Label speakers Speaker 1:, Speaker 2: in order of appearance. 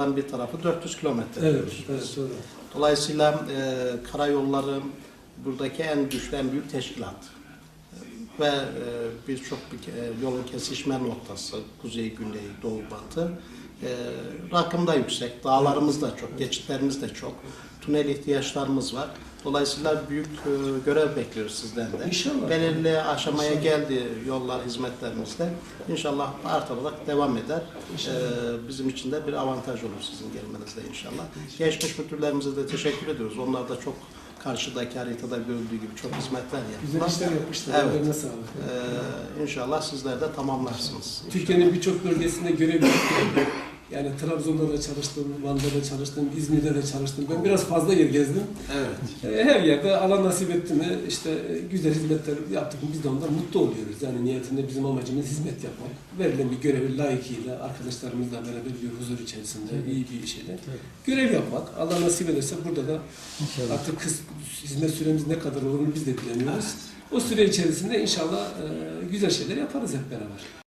Speaker 1: Bir tarafı 400 kilometre.
Speaker 2: Evet, evet doğru.
Speaker 1: Dolayısıyla e, karayolları buradaki en güçlü, en büyük teşkilat. Ve e, birçok bir, e, yolun kesişme noktası, kuzey, güney, doğu, batı. E, rakım da yüksek, dağlarımız da çok, geçitlerimiz de çok. Tünel ihtiyaçlarımız var. Dolayısıyla büyük e, görev bekliyoruz sizden de.
Speaker 2: İnşallah.
Speaker 1: Belirli aşamaya geldi yollar, hizmetlerimizde. İnşallah artarak devam eder. E, bizim için de bir avantaj olur sizin gelmenizde inşallah. Geçmiş müdürlerimize de teşekkür ediyoruz. Onlar da çok karşıdaki haritada görüldüğü gibi çok hizmetler
Speaker 2: Güzel
Speaker 1: yaptılar.
Speaker 2: işler yapmışlar.
Speaker 1: Evet.
Speaker 2: Ellerine sağlık.
Speaker 1: Ee, inşallah sizler de tamamlarsınız.
Speaker 2: Türkiye'nin birçok bölgesinde görev. Yani Trabzon'da da çalıştım, Van'da da çalıştım, İzmir'de de çalıştım. Ben biraz fazla yer gezdim.
Speaker 1: Evet.
Speaker 2: E, Her yerde Allah nasip etti mi işte e, güzel hizmetler yaptık biz de ondan mutlu oluyoruz. Yani niyetinde bizim amacımız hizmet yapmak. Verilen bir görevi layıkıyla arkadaşlarımızla beraber bir huzur içerisinde iyi bir şeyle görev yapmak. Allah nasip ederse burada da artık kız, hizmet süremiz ne kadar olur biz de bilemiyoruz. O süre içerisinde inşallah e, güzel şeyler yaparız hep beraber.